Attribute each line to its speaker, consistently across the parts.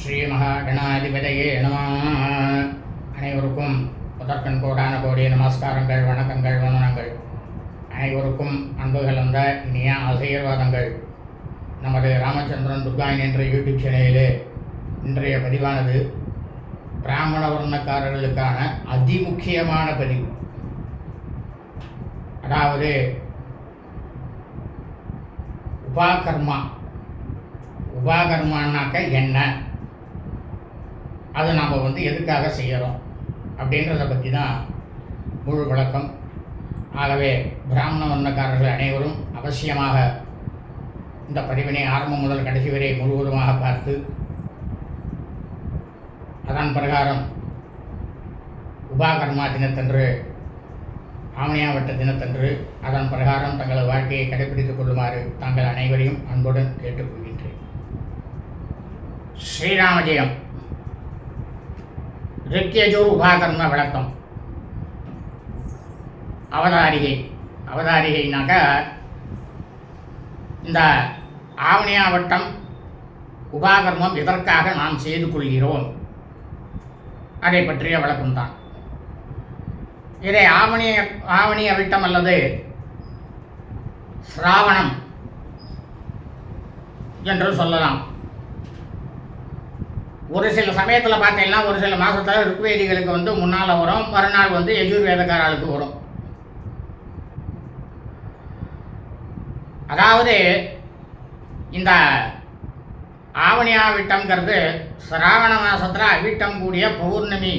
Speaker 1: ஸ்ரீ மகாகணாதிபதியே நம. அனைவருக்கும் முதற்கண் கோடான கோடிய நமஸ்காரங்கள் வணக்கங்கள் வணனங்கள் அனைவருக்கும் அன்பு கலந்த இனிய ஆசீர்வாதங்கள். நமது ராமச்சந்திரன் துர்காயின் என்ற யூடியூப் சேனலிலே இன்றைய பதிவானது பிராமண வர்ணக்காரர்களுக்கான அதிமுக்கியமான பதிவு. அதாவது உபாகர்மா. உபாகர்மானாக்க என்ன? அதை நாம் வந்து எதுக்காக செய்கிறோம் அப்படின்றத பற்றி தான் முழு விளக்கம். ஆகவே பிராமண வர்ணக்காரர்கள் அனைவரும் அவசியமாக இந்த பதிவினை ஆரம்பம் முதல் கடைசி வரை முழுவதுமாக பார்த்து அதன் பிரகாரம் உபாகர்மா தினத்தன்று ஆமணியாவட்ட தினத்தன்று அதன் பிரகாரம் தங்களது வாழ்க்கையை கடைபிடித்துக் கொள்ளுமாறு தாங்கள் அனைவரையும் அன்புடன் கேட்டுக்கொள்கின்றேன். ஸ்ரீராமஜெயம். ரிக்யஜூர் உபாகர்ம விளக்கம் அவதாரிகை அவதாரிகைனாக்க இந்த ஆவணியாவட்டம் உபாகர்மம் எதற்காக நாம் செய்து கொள்கிறோம்? அதை பற்றிய விளக்கம்தான். இதை ஆவணிய ஆவணி அவிட்டம் அல்லது சிராவணம் என்று சொல்லலாம். ஒரு சில சமயத்தில் பார்த்தீங்கன்னா ஒரு சில மாதத்தில் ருக்வேதிகளுக்கு வந்து முன்னால் வரும் மறுநாள் வந்து எஜுர்வேதக்காராளுக்கு வரும். அதாவது இந்த ஆவணி ஆவிட்டம்ங்கிறது சிராவண மாதத்தில் அவிட்டம் கூடிய பௌர்ணமி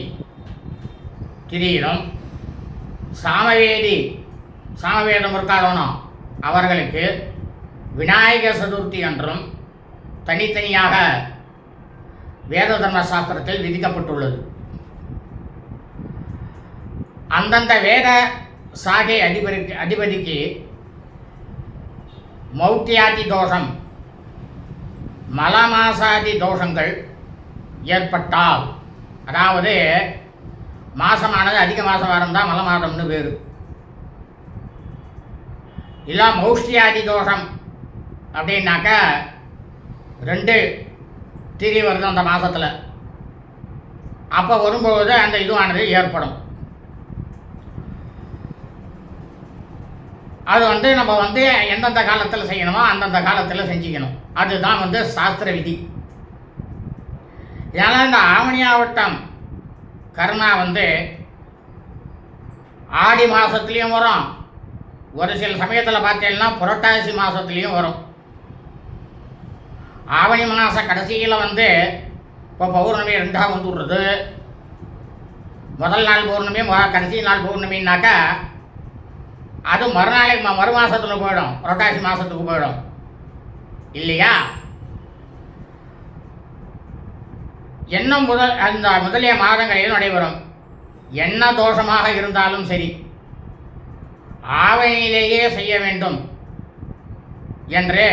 Speaker 1: திரியிடும் சாமவேதி சாமவேதம் இருக்காளோனோ அவர்களுக்கு விநாயக சதுர்த்தி என்றும் தனித்தனியாக வேத தர்ம சாஸ்திரத்தில் விதிக்கப்பட்டுள்ளது. அந்தந்த வேத சாகை அதிபதிக்கு அதிபதிக்கு மௌத்தியாதி தோஷம் மலமாசாதி தோஷங்கள் ஏற்பட்டால் அதாவது மாசமானது அதிக மாதம் தான் மல மாதம்னு பேர். இல்லை மௌஷ்டியாதி தோஷம் அப்படின்னாக்கா ரெண்டு திரி வருது அந்த மாதத்தில் அப்போ வரும்போது அந்த இதுவானது ஏற்படும். அது வந்து நம்ம வந்து எந்தெந்த காலத்தில் செய்யணுமோ அந்தந்த காலத்தில் செஞ்சுக்கணும். அதுதான் வந்து சாஸ்திர விதி. ஏன்னா இந்த ஆவணியாவட்டம் கருணா வந்து ஆடி மாதத்துலேயும் வரும். ஒரு சில சமயத்தில் பார்த்தீங்கன்னா புரட்டாசி மாதத்துலேயும் வரும். ஆவணி மாத கடைசியில் வந்து இப்போ பௌர்ணமி ரெண்டாக வந்து விடுறது முதல் நாள் பௌர்ணமி கடைசி நாள் பௌர்ணமின்னாக்கா அது மறுநாளைக்கு மறு மாதத்தில் போயிடும். புரட்டாசி மாதத்துக்கு போயிடும். இல்லையா? என்ன முதல் அந்த முதலிய மாதங்களில் நடைபெறும். என்ன தோஷமாக இருந்தாலும் சரி ஆவணியிலேயே செய்ய வேண்டும் என்று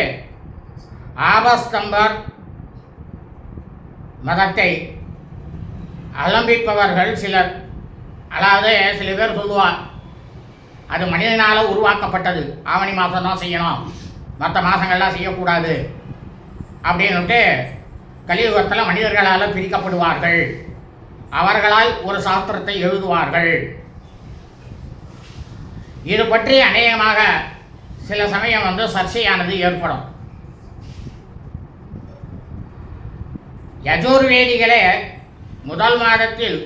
Speaker 1: ஆபஸ்தம்பர் மதத்தை அலம்பிப்பவர்கள் சிலர். அதாவது சில பேர் சொல்லுவார் அது மனிதனால் உருவாக்கப்பட்டது. ஆவணி மாதம் தான் செய்யணும். மற்ற மாதங்கள்லாம் செய்யக்கூடாது. அப்படின்னுட்டு கலியுகத்தில் மனிதர்களால் பிரிக்கப்படுவார்கள். அவர்களால் ஒரு சாஸ்திரத்தை எழுதுவார்கள். இது பற்றி அநேகமாக சில சமயம் வந்து சர்ச்சையானது ஏற்படும். யஜுர்வேதிகளே முதல் மாதத்தில்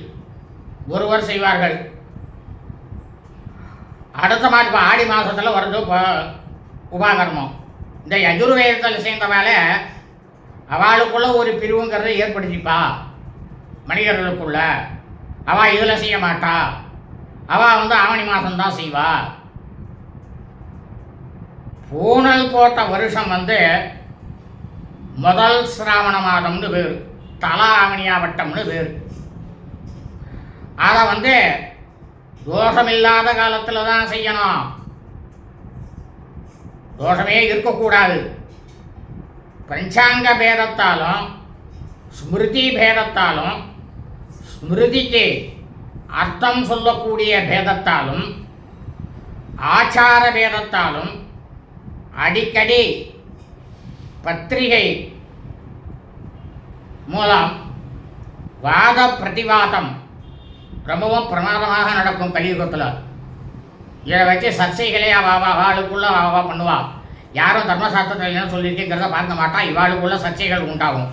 Speaker 1: ஒருவர் செய்வார்கள். அடுத்த மாதம் இப்போ ஆடி மாதத்தில் வருது இப்போ உபாகர்மம். இந்த யஜுர்வேதத்தில் சேர்ந்தவால அவளுக்குள்ள ஒரு பிரிவுங்கிறத ஏற்படுத்திப்பா. மனிதர்களுக்குள்ள. அவள் இதில் செய்ய மாட்டா. அவள் வந்து ஆவணி மாதம்தான் செய்வா. பூனல் போட்ட வருஷம் வந்து முதல் சிராவண மாதம்னு பேர். தலா ஆவணியா வட்டம்னு பேர். அதை வந்து தோஷமில்லாத காலத்தில் தான் செய்யணும். தோஷமே இருக்கக்கூடாது. பஞ்சாங்க பேதத்தாலும் ஸ்மிருதி பேதத்தாலும் ஸ்மிருதிக்கு அர்த்தம் சொல்லக்கூடிய பேதத்தாலும் ஆச்சார பேதத்தாலும் அடிக்கடி பத்திரிகை மூலம் வாத பிரதிவாதம் ரொம்பவும் பிரமாதமாக நடக்கும் கலியுகத்தில். இதை வச்சு சர்ச்சைகளே அவ அவ அவளுக்குள்ள பண்ணுவாள் யாரும் தர்மசாஸ்திரத்தில் என்ன சொல்லியிருக்கேங்கிறத பார்க்க மாட்டா. இவாளுக்குள்ள சர்ச்சைகள் உண்டாகும்.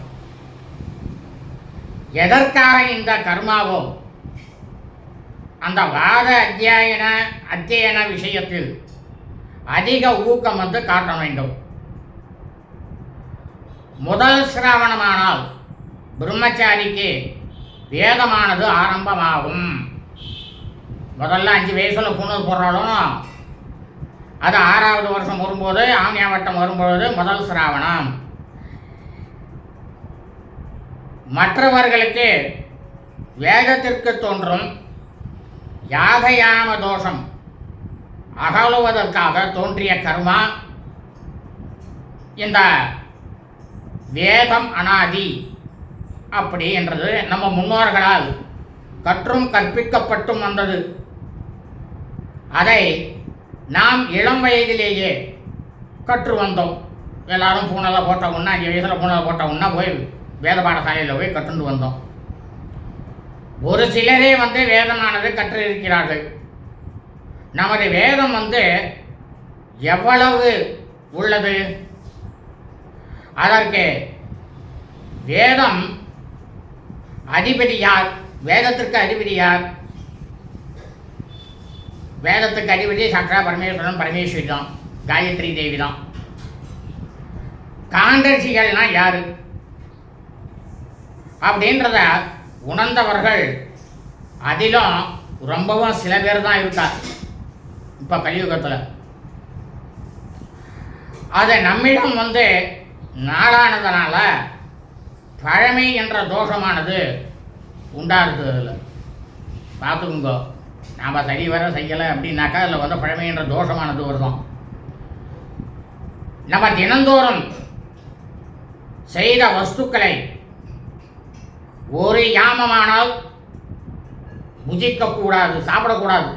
Speaker 1: எதற்காக இந்த கர்மாவோ அந்த வாத அத்தியாயன அத்தியன விஷயத்தில் அதிக ஊக்கம் வந்து காட்ட வேண்டும். முதல் சிராவணமானால் பிரம்மச்சாரிக்கு வேதமானது ஆரம்பமாகும். முதல்ல அஞ்சு வயசில் பூணல் போடுறாலும் அது ஆறாவது வருஷம் வரும்போது ஆம்னியாவட்டம் வரும்பொழுது முதல் சிராவணம். மற்றவர்களுக்கு வேதத்திற்கு தோன்றும் யாகயாம தோஷம் அகலுவதற்காக தோன்றிய கர்மா இந்த வேதம் அனாதி. அப்படி என்றது நம்ம முன்னோர்களால் கற்றும் கற்பிக்கப்பட்டும் வந்தது. அதை நாம் இளம் வயதிலேயே கற்று வந்தோம். எல்லாரும் பூனலை போட்ட உடனே அஞ்சு வயசில் பூனலை போட்ட உடனே போய் வேத பாடசாலையில் போய் கற்றுண்டு வந்தோம். ஒரு சிலரே வந்து வேதமானது கற்று இருக்கிறார்கள் நமது வேதம் வந்து எவ்வளவு உள்ளது? அதற்கு வேதம் அதிபதி யார்? வேதத்திற்கு அதிபதி யார்? வேதத்துக்கு அதிபதி சக்ரா பரமேஸ்வரன் பரமேஸ்வரி தான். காயத்ரி தேவி தான். காண்டர்சிகள்னா யார்? அப்படின்றத உணர்ந்தவர்கள் அதிலும் ரொம்பவும் சில பேர் தான் இருக்கார். இப்போ கலியுகத்தில். அதை நம்மிடம் வந்து நாளானதனால பழமை என்ற தோஷமானது உண்டாருது அதில். பார்த்துக்குங்கோ. நாம் சரி வர செய்யலை அப்படின்னாக்கா அதில் வந்து பழமை என்ற தோஷமானது வருதோம் நம்ம தினந்தோறும் செய்த வஸ்துக்களை ஒரு யாமமானால் புஜிக்கக்கூடாது சாப்பிடக்கூடாது.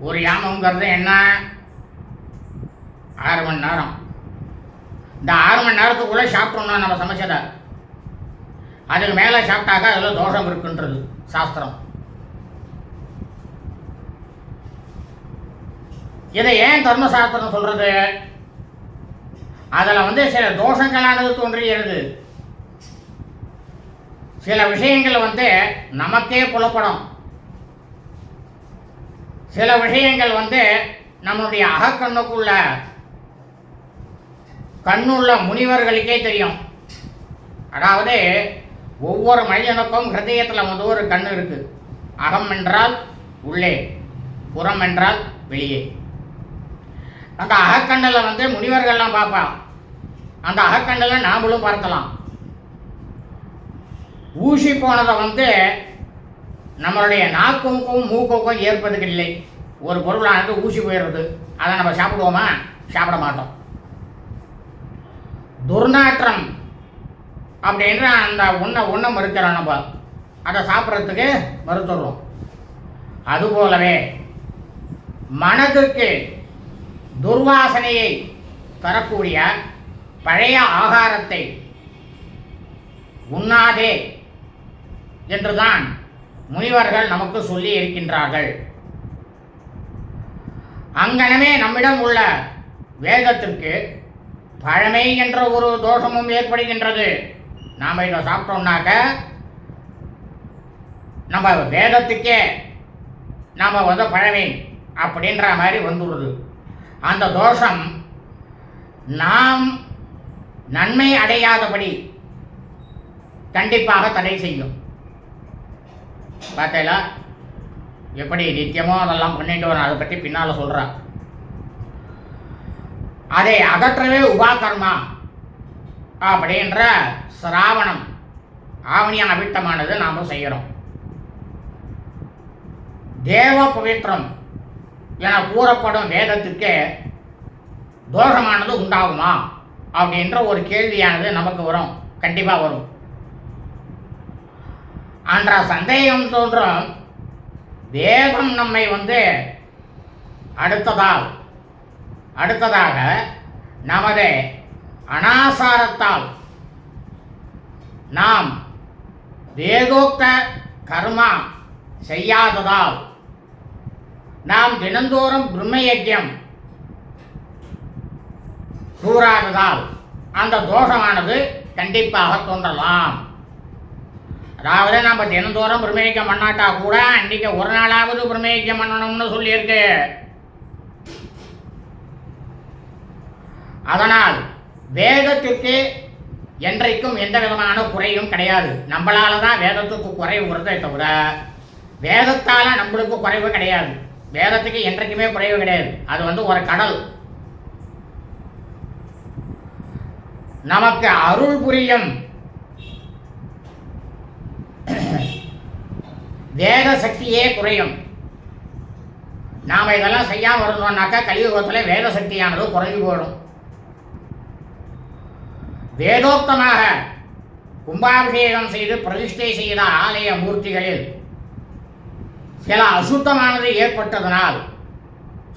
Speaker 1: ஒரு யாமங்கிறது என்ன? ஆறு மணி நேரம். இந்த ஆறு மணி நேரத்துக்குள்ளே சாப்பிட்டோம்னா நம்ம சமைச்சதை. அதுக்கு மேலே சாப்பிட்டாக்கா அதில் தோஷம் இருக்குன்றது சாஸ்திரம். இதை ஏன் தர்மசாஸ்திரம் சொல்கிறது அதில் வந்து சில தோஷங்களானது தோன்றுகிறது. சில விஷயங்கள் வந்து நமக்கே புலப்படும். சில விஷயங்கள் வந்து நம்மளுடைய அகக்கண்ணுக்குள்ள கண்ணுள்ள முனிவர்களுக்கே தெரியும். அதாவது ஒவ்வொரு மனிதனுக்கும் ஹிருதயத்தில் வந்து ஒரு கண் இருக்கு. அகம் என்றால் உள்ளே புறம் என்றால் வெளியே. அந்த அகக்கண்ணில் வந்து முனிவர்கள்லாம் பார்ப்பான். அந்த அகக்கண்ணில் நாமளும் பார்க்கலாம் ஊசி போனதை வந்து நம்மளுடைய நாக்குக்கும் மூக்குக்கும் ஏற்பதுக்கு இல்லை. ஒரு பொருளானது ஊசி போயிடுறது. அதை நம்ம சாப்பிடுவோமா? சாப்பிட மாட்டோம். துர்நாற்றம் அப்படின்ற அந்த உண்ண உண்ண மறுக்கிறோம் நம்ம. அதை சாப்பிட்றதுக்கு மறுத்துடுறோம். அதுபோலவே மனதுக்கு துர்வாசனையை தரக்கூடிய பழைய ஆகாரத்தை உண்ணாதே என்றுதான் முனிவர்கள் நமக்கு சொல்லி இருக்கின்றார்கள். அங்கனமே நம்மிடம் உள்ள வேதத்திற்கு பழமை என்ற ஒரு தோஷமும் ஏற்படுகின்றது. நாம் இதை சாப்பிட்டோம்னாக்க நம்ம வேதத்துக்கே நாம் வந்து பழமை அப்படின்ற மாதிரி வந்துடுது அந்த தோஷம் நாம் நன்மை அடையாதபடி கண்டிப்பாக தடை செய்யும். பார்த்தீங்களா? எப்படி நித்தியமோ அதெல்லாம் பண்ணிட்டு வரேன் அதை பற்றி பின்னால் சொல்கிறேன் அதை அகற்றவே உபாகர்மா. அப்படின்ற சிராவணம். ஆவணியான அபிட்டமானது நாம் செய்கிறோம் தேவ பவித்திரம் என கூறப்படும் வேதத்துக்கு தோஷமானது உண்டாகுமா? அப்படின்ற ஒரு கேள்வியானது நமக்கு வரும். கண்டிப்பாக வரும். அன்ற சந்தேகம் தோன்றும். வேதம் நம்மை வந்து அடுத்ததால் அடுத்ததாக நமது அனாசாரத்தால் நாம் வேதோக்த கர்மா செய்யாததால் நாம் தினந்தோறும் பிரம்மயஜம் கூறாததால் அந்த தோஷமானது கண்டிப்பாக தோன்றலாம். அதாவது நம்ம தினந்தோறும் பிரம்மயஜம் பண்ணாட்டா கூட அன்றைக்கி ஒரு நாளாவது பிரம்மயஜம் பண்ணணும்னு சொல்லியிருக்கு. அதனால் வேதத்திற்கு என்றைக்கும் எந்த விதமான குறையும் கிடையாது. நம்மளால தான் வேதத்துக்கு குறைவு வருதே தவிர வேதத்தால் நம்மளுக்கு குறைவு கிடையாது. வேதத்துக்கு என்றைக்குமே குறைவு கிடையாது. அது வந்து ஒரு கடல். நமக்கு அருள் புரியும் வேத சக்தியே குறையும். நாம் இதெல்லாம் செய்யாமல் இருந்தோம்னாக்கா கலியுகத்தில் வேத சக்தியானது குறைஞ்சு போயிடும். வேதோக்தமாக கும்பாபிஷேகம் செய்து பிரதிஷ்டை செய்த ஆலய மூர்த்திகளில் சில அசுத்தமானது ஏற்பட்டதனால்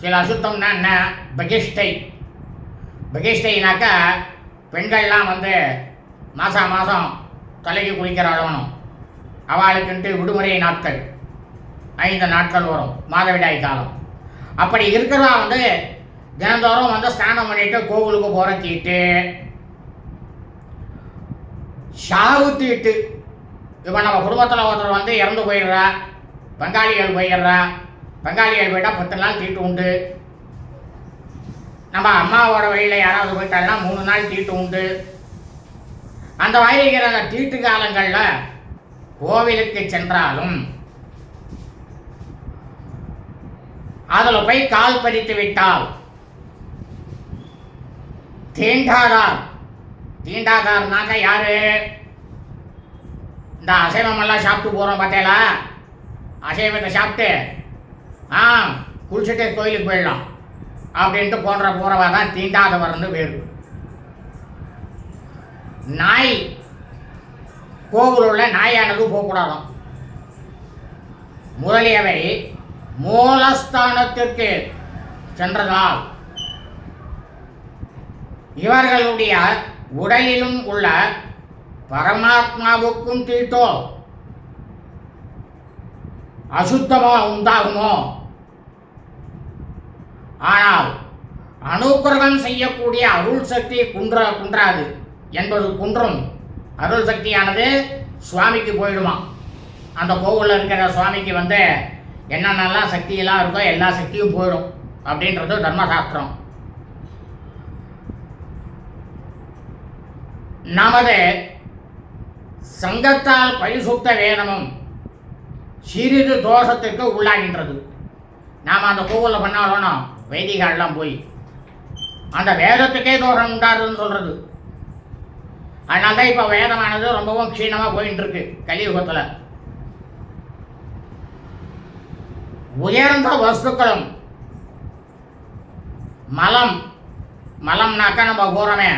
Speaker 1: சில அசுத்தம்னா என்ன? பகிஷ்டை பகிஷ்டைனாக்கா பெண்கள்லாம் வந்து மாதம் மாதம் தலைக்கு குளிக்கிற அளவணும் அவளுக்குன்ட்டு விடுமுறை நாட்கள். ஐந்து நாட்கள் வரும் மாதவிடாய் காலம். அப்படி இருக்கிறவா வந்து தினந்தோறும் வந்து ஸ்நானம் பண்ணிட்டு கோவிலுக்கு போகிற தீட்டு சாவு தீட்டு இப்போ நம்ம குடும்பத்தில் ஒருத்தர் வந்து இறந்து போயிடுறா பங்காளிகள் போயிடுறா பங்காளிகள் போயிட்டால் பத்து நாள் தீட்டு உண்டு. நம்ம அம்மாவோட வழியில் யாராவது போயிட்டாங்கன்னா மூணு நாள் தீட்டு உண்டு. அந்த மாதிரி இருக்கிற அந்த தீட்டு காலங்களில் கோவிலுக்கு சென்றாலும் அதில் போய் கால் பதித்து விட்டால் தீண்டாதார். தீண்டாதார்னாக்க யாரு? இந்த அசைவமெல்லாம் சாப்பிட்டு போகிறோம் பார்த்தேலா? அசைவத்தை சாப்பிட்டு ஆ குளிச்சுட்டு கோயிலுக்கு போயிடலாம். அப்படின்ட்டு போன்ற போகிறவா தான் தீண்டாதவர்னு பேர் நாய் கோவிலுள்ள நாயானது போகக்கூடாதாம். முதலியவை மூலஸ்தானத்திற்கு சென்றதால் இவர்களுடைய உடலிலும் உள்ள பரமாத்மாவுக்கும் தீட்டோ அசுத்தமோ உண்டாகுமோ? ஆனால் அனுகிரகம் செய்யக்கூடிய அருள் சக்தி குன்ற குன்றாது என்பது குன்றும் அருள் சக்தியானது சுவாமிக்கு போயிடுமா. அந்த கோவிலில் இருக்கிற சுவாமிக்கு வந்து என்னென்னலாம் சக்தியெல்லாம் இருக்கோ எல்லா சக்தியும் போயிடும் அப்படின்றது தர்மசாஸ்திரம். நமது சங்கத்தால் பரிசுத்த வேதமும் சிறிது தோஷத்திற்கு உள்ளாகின்றது. நாம் அந்த கோவிலில் பண்ணாலும் வைதிகாலெலாம் போய் அந்த வேதத்துக்கே தோஷம் உண்டாதுன்னு சொல்கிறது அதனால தான் இப்போ வேதமானது ரொம்பவும் க்ஷீணமாக போயிட்டு இருக்கு கலியுகத்தில். உயர்ந்த வஸ்துக்களும் மலம் மலம்னாக்கா நம்ம போகிறோமே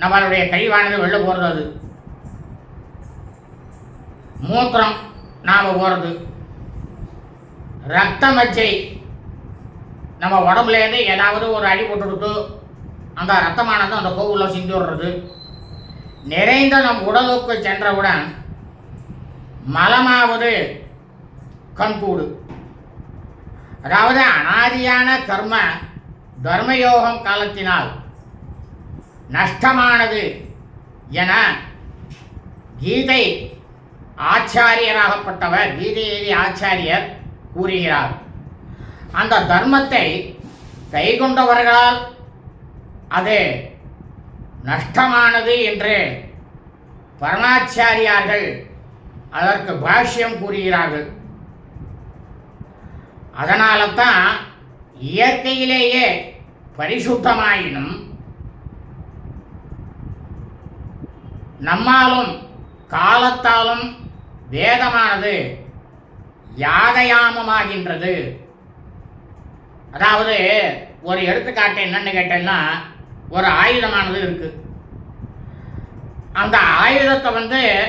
Speaker 1: நம்மளுடைய கழிவானது வெளில போகிறது அது மூத்திரம் நாம் போகிறது ரத்த மச்சை நம்ம உடம்புலேருந்து ஏதாவது ஒரு அடி போட்டுடுத்து அந்த ரத்தமானது அந்த கோவிலில் சிந்தி விடுறது. நிறைந்த நம் உடலுக்கு சென்றவுடன் மலமாவது கண்கூடு. அதாவது அனாதியான கர்ம தர்மயோகம் காலத்தினால் நஷ்டமானது என கீதை ஆச்சாரியராகப்பட்டவர் கீதை ஆச்சாரியர் கூறுகிறார். அந்த தர்மத்தை கைகொண்டவர்களால் அது நஷ்டமானது என்று பரமாச்சாரியார்கள் அதற்கு பாஷ்யம் கூறுகிறார்கள். அதனால தான் இயற்கையிலேயே பரிசுத்தமாயினும் நம்மாலும் காலத்தாலும் வேதமானது யாகயாமமாகின்றது. அதாவது ஒரு எடுத்துக்காட்டு என்னன்னு கேட்டேன்னா ஒரு ஆயுதமானது இருக்கு. அந்த ஆயுதத்தை வந்து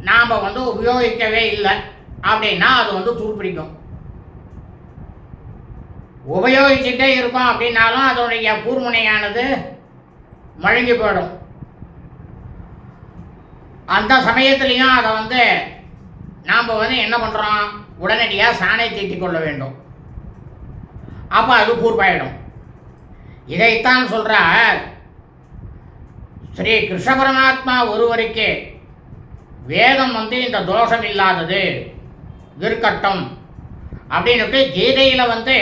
Speaker 1: நாம் வந்து உபயோகிக்கவே இல்லை. அப்படின்னா அது வந்து துருப்பிடிக்கும். உபயோகிச்சுட்டே இருக்கோம் அப்படின்னாலும் அதனுடைய கூர்முனையானது மழுங்கி போயிடும். அந்த சமயத்துலேயும் அதை வந்து நாம் வந்து என்ன பண்ணுறோம் உடனடியாக சாணை தீட்டி கொள்ள வேண்டும். அப்போ அது கூர்ப்பாயிடும் இதைத்தான் சொல்கிறார் ஸ்ரீ கிருஷ்ண பரமாத்மா ஒருவருக்கே வேதம் வந்து இந்த தோஷம் இல்லாதது இருக்கட்டும் அப்படின்னுட்டு கீதையில் வந்து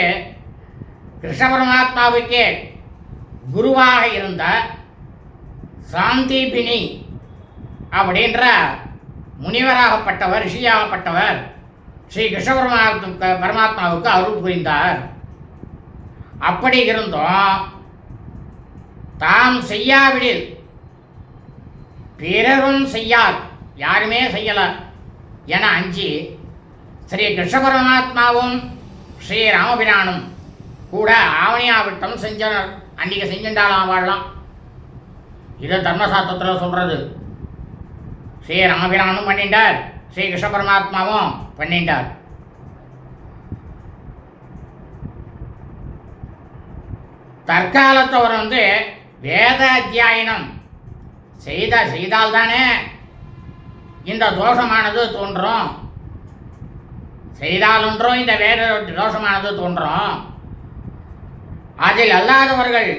Speaker 1: கிருஷ்ண பரமாத்மாவுக்கே குருவாக இருந்த சாந்திபினி அப்படின்ற முனிவராகப்பட்டவர் ரிஷியாகப்பட்டவர் ஸ்ரீ கிருஷ்ண பரமாத்மா பரமாத்மாவுக்கு அருள் புரிந்தார். அப்படி இருந்தும். தாம் செய்யாவிடில் பிறரும் செய்யார். யாருமே செய்யல. என அஞ்சி ஸ்ரீ கிருஷ்ண பரமாத்மாவும் ஸ்ரீ ராமபிரானும் கூட ஆவணியாவிட்டம் செஞ்சனர். அன்றைக்கி செஞ்சுட்டாலாம் வாழலாம். இது தர்மசாஸ்திரத்தில் சொல்கிறது ஸ்ரீ ராமபிரானும் பண்ணிட்டார். ஸ்ரீ கிருஷ்ண பரமாத்மாவும் பண்ணிட்டார். தற்காலத்தவர் வந்து வேத அத்தியாயனம் செய்த செய்தால்தானே இந்த தோஷமானது தோன்றும். செய்தாலொன்றும் இந்த வேத தோஷமானது தோன்றும். அதில் அல்லாதவர்கள்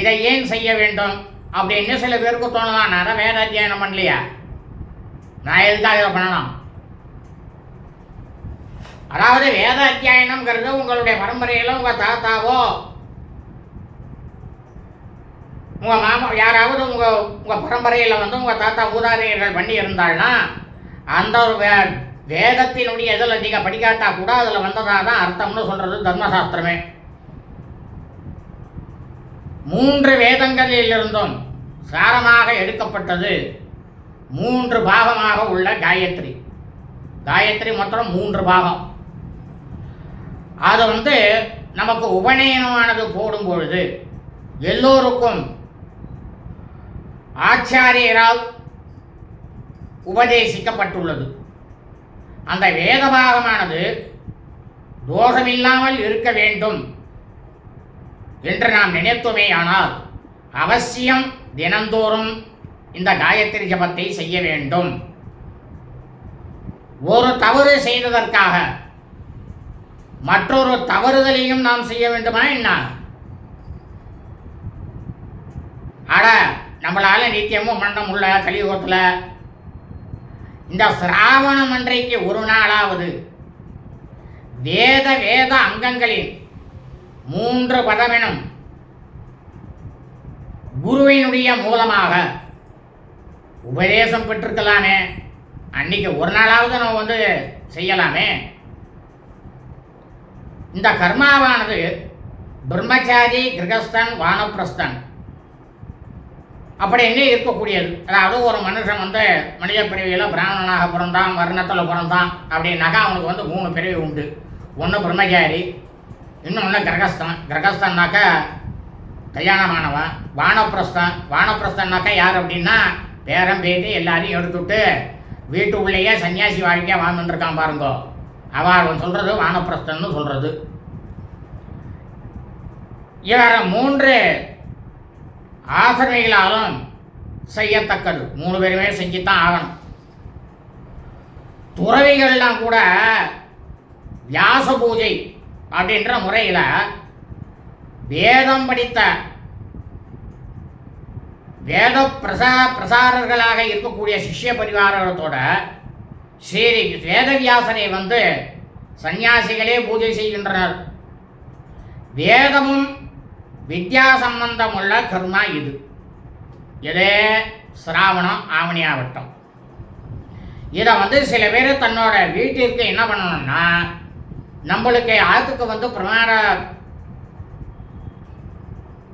Speaker 1: இதை ஏன் செய்ய வேண்டும்? அப்படின்னு சில பேருக்கு தோணலாம். நான் வேத அத்தியாயனம் பண்ணலையா? நான் எதுக்காக இதை பண்ணலாம்? அதாவது வேத அத்தியாயனம்ங்கிறது உங்களுடைய பரம்பரையில் உங்கள் தாத்தாவோ உங்கள் மாமா யாராவது உங்கள் உங்கள் பரம்பரையில் வந்து உங்கள் தாத்தா ஊதாரியர்கள் பண்ணி இருந்தாள்னா அந்த ஒரு வே வேதத்தினுடைய இதில் நீங்கள் படிக்காட்டா கூட அதில் வந்ததாக தான் அர்த்தம்னு சொல்கிறது தர்மசாஸ்திரமே. மூன்று வேதங்களிலிருந்தும் சாரமாக எடுக்கப்பட்டது மூன்று பாகமாக உள்ள காயத்ரி. காயத்ரி மொத்தம் மூன்று பாகம். அது வந்து நமக்கு உபநயனமானது போடும் பொழுது எல்லோருக்கும் ஆச்சாரியரால் உபதேசிக்கப்பட்டுள்ளது. அந்த வேத பாகமானது தோஷமில்லாமல் இருக்க வேண்டும் என்று நாம் நினைத்தோமேயானால் அவசியம் தினந்தோறும் இந்த காயத்ரி ஜபத்தை செய்ய வேண்டும். ஒரு தவறு செய்ததற்காக மற்றொரு தவறுதலையும் நாம் செய்ய வேண்டுமா என்ன? அட நம்மளால நித்தியமும் மண்டம் உள்ள கலியுகத்தில் இந்த சிராவணம் அன்றைக்கு ஒரு நாளாவது வேத வேத அங்கங்களின் மூன்று பதமெனும் குருவினுடைய மூலமாக உபதேசம் பெற்றிருக்கலாமே. அன்னைக்கு ஒரு நாளாவது நம்ம வந்து செய்யலாமே. இந்த கர்மாவானது பிரம்மச்சாரி கிரகஸ்தன் வானப்பிரஸ்தன். அப்படின்னு இருக்கக்கூடியது. அதாவது ஒரு மனுஷன் வந்து மனித பிரிவியில் பிராமணனாக பிறந்தான் வர்ணத்தில் பிறந்தான் அப்படின்னாக்கா அவனுக்கு வந்து மூணு பிரிவு உண்டு. ஒன்று பிரம்மச்சாரி இன்னொன்று கிரகஸ்தன். கிரகஸ்தன்னாக்கா கல்யாணமானவன் வானப்பிரஸ்தன். வானப்பிரஸ்தன்னாக்கா யார் அப்படின்னா பேரம் பேத்தி எல்லாரையும் எடுத்துட்டு வீட்டு உள்ளேயே சன்னியாசி வாழ்க்கையாக வாழ்ந்துட்டுருக்கான் பாருங்கோ. அவன் சொல்கிறது வானப்பிரஸ்தன்னு சொல்கிறது இவர் மூன்று ஆசனைகளாலும் செய்யத்தக்கது. மூணு பேருமே செஞ்சுத்தான் ஆகணும். துறவிகள்லாம் கூட வியாச பூஜை அப்படின்ற முறையில் வேதம் படித்த வேத பிரசா பிரசாரர்களாக இருக்கக்கூடிய சிஷ்ய பரிவாரத்தோட ஸ்ரீ வேதவியாசனை வந்து சந்நியாசிகளே பூஜை செய்கின்றனர். வேதமும் வித்யா சம்பந்தமுள்ள கர்மா இது. இதே சிராவணம் ஆவணியாவட்டம். இதை வந்து சில பேர் தன்னோட வீட்டிற்கு என்ன பண்ணணும்னா நம்மளுக்கு ஆத்துக்கு வந்து பிரமாண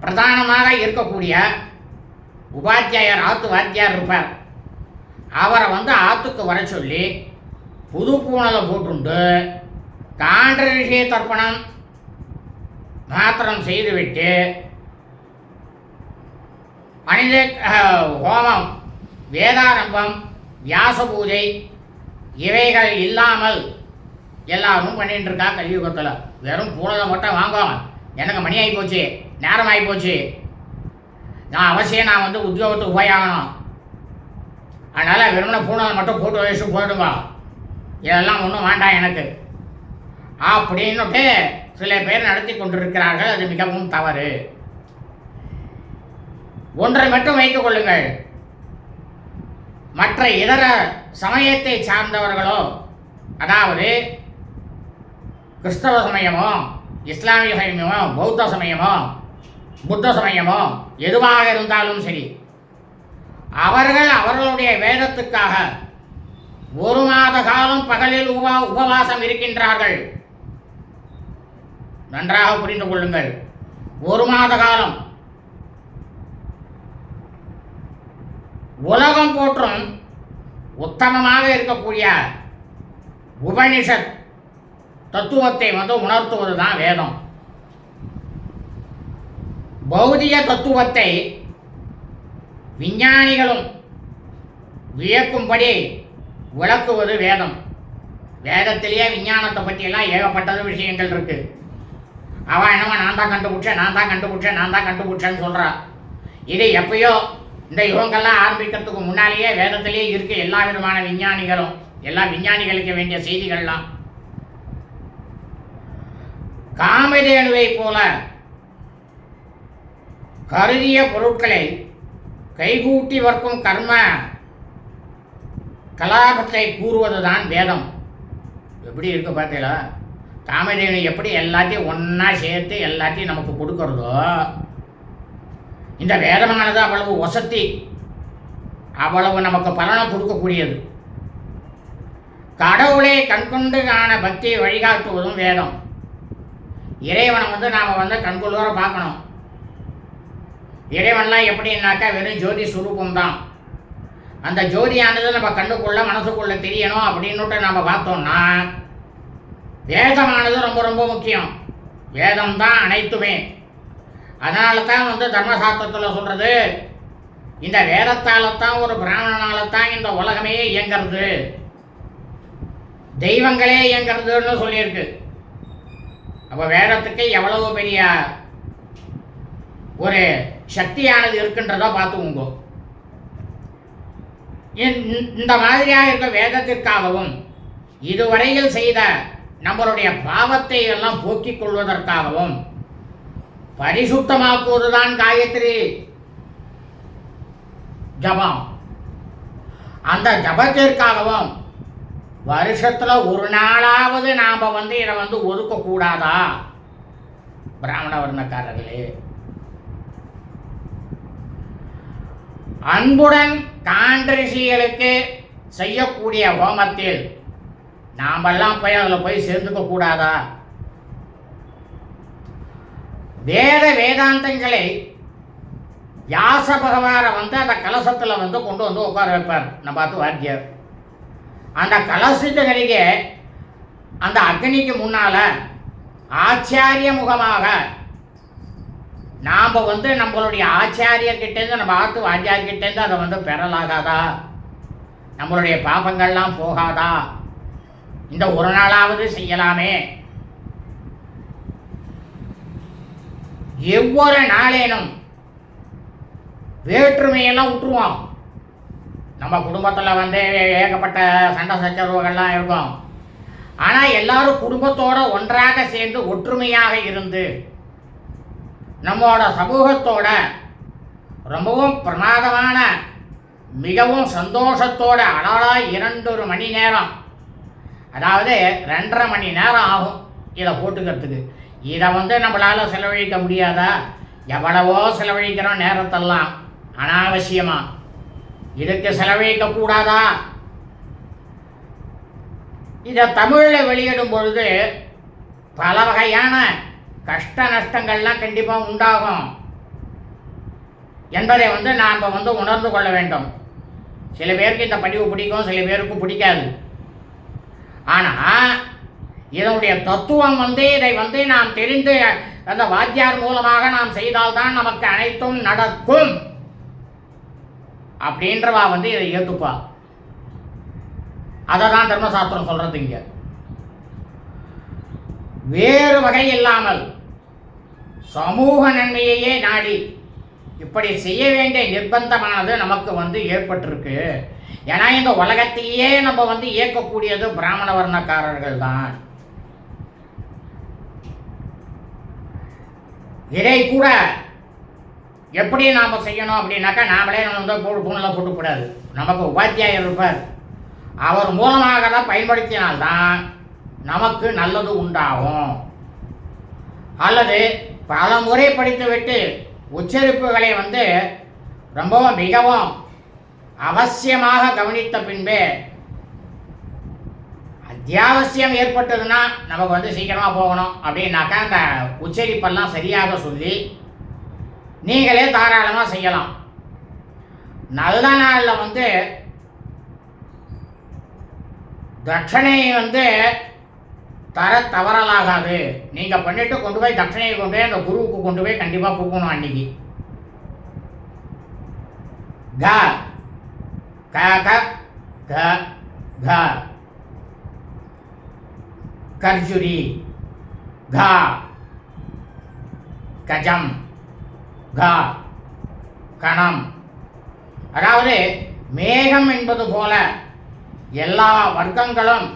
Speaker 1: பிரதானமாக இருக்கக்கூடிய உபாத்தியாயர் ஆத்து வாத்தியார் இருப்பார். அவரை வந்து ஆத்துக்கு வர சொல்லி புது பூனலை போட்டுண்டு காண்டரிஷிய தர்ப்பணம் மாத்திரம் செய்துவிட்டு மனித ஹோமம் வேதாரம்பம் வியாச பூஜை இவைகள் இல்லாமல் எல்லாரும் பண்ணிட்டு இருக்கா கலியுகத்தில். வெறும் பூனலை மட்டும் வாங்கும். எனக்கு மணி ஆகி போச்சு நேரம் ஆகி போச்சு நான் அவசியம் நான் வந்து உத்தியோகத்துக்கு போய் ஆகணும் அதனால் வெறுமனை பூனலை மட்டும் போட்டு வயசு போயிடுங்க இதெல்லாம் ஒன்றும் வேண்டாம் எனக்கு. அப்படின்னுட்டு சில பேர் நடத்தி கொண்டிருக்கிறார்கள். அது மிகவும் தவறு. ஒன்றை மட்டும் வைத்துக் கொள்ளுங்கள். மற்ற இதர சமயத்தை சார்ந்தவர்களோ அதாவது கிறிஸ்தவ சமயமோ இஸ்லாமிய சமயமோ பௌத்த சமயமோ புத்த சமயமோ எதுவாக இருந்தாலும் சரி அவர்கள் அவர்களுடைய வேதத்துக்காக ஒரு மாத காலம் பகலில் உபா உபவாசம் இருக்கின்றார்கள். நன்றாக புரிந்து கொள்ளுங்கள். ஒரு மாத காலம். உலகம் போற்றும் உத்தமமாக இருக்கக்கூடிய உபனிஷத் தத்துவத்தை வந்து உணர்த்துவது தான் வேதம். பௌதிக தத்துவத்தை விஞ்ஞானிகளும் வியக்கும்படி விளக்குவது வேதம். வேதத்திலேயே விஞ்ஞானத்தை பற்றியெல்லாம் ஏகப்பட்டது விஷயங்கள் இருக்கு. அவன் என்னவோ நான் தான் கண்டுபிடிச்சேன் நான் தான் கண்டுபிடிச்சேன் நான் தான் கண்டுபிடிச்சேன்னு சொல்கிறா இது எப்பயோ இந்த யுகங்கள்லாம் ஆரம்பிக்கிறதுக்கு முன்னாலேயே வேதத்திலேயே இருக்க எல்லா விதமான விஞ்ஞானிகளும். எல்லா விஞ்ஞானிகளுக்கு வேண்டிய செய்திகள்லாம். காமதேனுவை போல கருதிய பொருட்களை கைகூட்டி வர்க்கும் கர்ம கலாபத்தை கூறுவதுதான் வேதம். எப்படி இருக்கு பார்த்தீங்களா? காமதேனு எப்படி எல்லாத்தையும் ஒன்றா சேர்த்து எல்லாத்தையும் நமக்கு கொடுக்கறதோ இந்த வேதமானது அவ்வளவு வசதி அவ்வளவு நமக்கு பலனை கொடுக்கக்கூடியது. கடவுளை கண்கொண்டு காண பக்தியை வழிகாட்டுவதும் வேதம். இறைவனை வந்து நாம் வந்து கண்குள்ளோர பார்க்கணும். இறைவன்லாம் எப்படின்னாக்கா வெறும் ஜோதி சுரூபம் தான் அந்த ஜோதியானது நம்ம கண்ணுக்குள்ள மனசுக்குள்ள தெரியணும் அப்படின்னுட்டு நம்ம பார்த்தோம்னா வேதமானது ரொம்ப ரொம்ப முக்கியம். வேதம் தான் அனைத்துமே. அதனால தான் வந்து தர்மசாஸ்திரத்தில் சொல்கிறது இந்த வேதத்தால் தான் ஒரு பிராமணனால தான் இந்த உலகமே இயங்கிறது. தெய்வங்களே இயங்கிறதுன்னு சொல்லியிருக்கு. அப்போ வேதத்துக்கு எவ்வளவு பெரிய ஒரு சக்தியானது இருக்கின்றதோ பார்த்துக்கோங்க. இந்த- இந்த மாதிரியாக இருக்க வேதத்திற்காகவும் இதுவரையில் செய்த நம்மளுடைய பாவத்தை எல்லாம் போக்கிக் கொள்வதற்காகவும் பரிசுத்தமாக்குவதுதான் காயத்ரி. ஜபம். அந்த ஜபத்திற்காகவும் வருஷத்துல ஒரு நாளாவது நாம வந்து இதை வந்து ஒதுக்க கூடாதா பிராமண வர்ணக்காரர்களே. அன்புடன் கான்றிஷிகளுக்கு செய்யக்கூடிய ஹோமத்தில் நாமெல்லாம் போய் அதில் போய் சேர்ந்துக்க கூடாதா? வேத வேதாந்தங்களை யாச பகவானை வந்து அந்த கலசத்தில் வந்து கொண்டு வந்து உட்கார வைப்பார். நம்ம பார்த்து வாத்தியர். அந்த கலசத்துக்கடிக்கு அந்த அக்னிக்கு முன்னால் ஆச்சாரிய முகமாக நாம் வந்து நம்மளுடைய ஆச்சாரியர்கிட்டேருந்து நம்ம ஆத்து வாத்தியார்கிட்டேருந்து அதை வந்து பெறலாகாதா? நம்மளுடைய பாபங்கள்லாம் போகாதா? இந்த ஒரு நாளாவது செய்யலாமே. எவ்வொரு நாளேனும் வேற்றுமையெல்லாம் விட்டுருவோம் நம்ம குடும்பத்தில் வந்து ஏகப்பட்ட சண்டை சச்சரவுகள்லாம் இருக்கும். ஆனால் எல்லாரும் குடும்பத்தோடு ஒன்றாக சேர்ந்து ஒற்றுமையாக இருந்து நம்மளோட சமூகத்தோட ரொம்பவும் பிரமாதமான மிகவும் சந்தோஷத்தோட அடாடா இரண்டொரு மணி நேரம். அதாவது ரெண்டரை மணி நேரம் ஆகும் இதை போட்டுக்கிறதுக்கு. இதை வந்து நம்மளால் செலவழிக்க முடியாதா? எவ்வளவோ செலவழிக்கிறோம் நேரத்தெல்லாம் அனாவசியமாக இதுக்கு செலவழிக்க கூடாதா? இதை தமிழில் வெளியிடும் பொழுது பல வகையான கஷ்ட நஷ்டங்கள்லாம் கண்டிப்பாக உண்டாகும் என்பதை வந்து நாம் வந்து உணர்ந்து கொள்ள வேண்டும். சில பேருக்கு இந்த படிவு பிடிக்கும் சில பேருக்கு பிடிக்காது. ஆனால் இதனுடைய தத்துவம் வந்து இதை வந்து நாம் தெரிந்து அந்த வாத்தியார் மூலமாக நாம் செய்தால்தான் நமக்கு அனைத்தும் நடக்கும் அப்படின்றவா வந்து இதை ஏற்றுப்பா அதை தான் தர்மசாஸ்திரம் சொல்கிறது இங்கே. வேறு வகை இல்லாமல் சமூக நன்மையையே நாடி இப்படி செய்ய வேண்டிய நிர்பந்தமானது நமக்கு வந்து ஏற்பட்டிருக்கு. ஏன்னா இந்த உலகத்தையே நம்ம வந்து இயக்கக்கூடியது பிராமண வர்ணக்காரர்கள் தான். இதை கூட எப்படி நாம் செய்யணும் அப்படின்னாக்கா நாமளே நம்ம வந்து கூழ் பூணில் போட்டுக்கூடாது. நமக்கு உபாத்தியாயர் இருப்பார். அவர் மூலமாக தான் பயன்படுத்தினால்தான் நமக்கு நல்லது உண்டாகும். அல்லது பல முறை படித்துவிட்டு உச்சரிப்புகளை வந்து ரொம்பவும் மிகவும் அவசியமாக கவனித்த பின்பே அத்தியாவசியம் ஏற்பட்டதுன்னா நமக்கு வந்து சீக்கிரமாக போகணும் அப்படின்னாக்கா அந்த உச்சரிப்பெல்லாம் சரியாக சொல்லி நீங்களே தாராளமாக செய்யலாம். நல்ல நாளில் வந்து தட்சணையை வந்து தர தவறலாகாது. நீங்கள் பண்ணிட்டு கொண்டு போய் தட்சணையை கொண்டு போய் அந்த குருவுக்கு கொண்டு போய் கண்டிப்பாக கொடுக்கணும் அன்னைக்கு. க க க க க. கர்ஜுரி க. கஜம் க. கணம். அதாவது மேகம் என்பது போல எல்லா வர்க்கங்களும்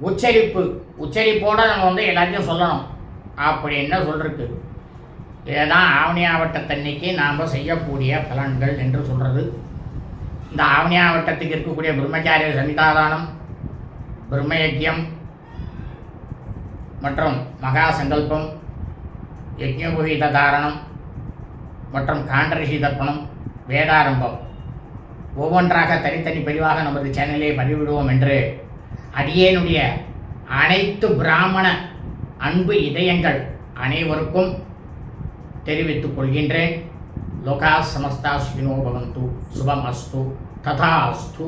Speaker 1: உச்சரிப்பு. உச்சரிப்போடு நம்ம வந்து எல்லாத்தையும் சொல்லணும். அப்படின்னு சொல்லிருக்கு இதுதான் ஆவணி ஆவட்டத்தன்னைக்கு நாம் செய்யக்கூடிய பலன்கள் என்று சொல்கிறது இந்த ஆவணி ஆவட்டத்துக்கு இருக்கக்கூடிய பிரம்மச்சாரிய சமிதாதானம் பிரம்மயக்கியம் மற்றும் மகா சங்கல்பம் யஜ்ஞபுகீத தாரணம் மற்றும் காண்டரிஷி தர்ப்பணம் வேதாரம்பம். ஒவ்வொன்றாக தனித்தனி பதிவாக நமது சேனலே பதிவிடுவோம் என்று அடியேனுடைய அனைத்து பிராமண அன்பு இதயங்கள் அனைவருக்கும் தெரிவித்துக் கொள்கின்றேன். லோகா சமஸ்தா சுகினோ பவந்து. சுபம் அஸ்து ததா அஸ்து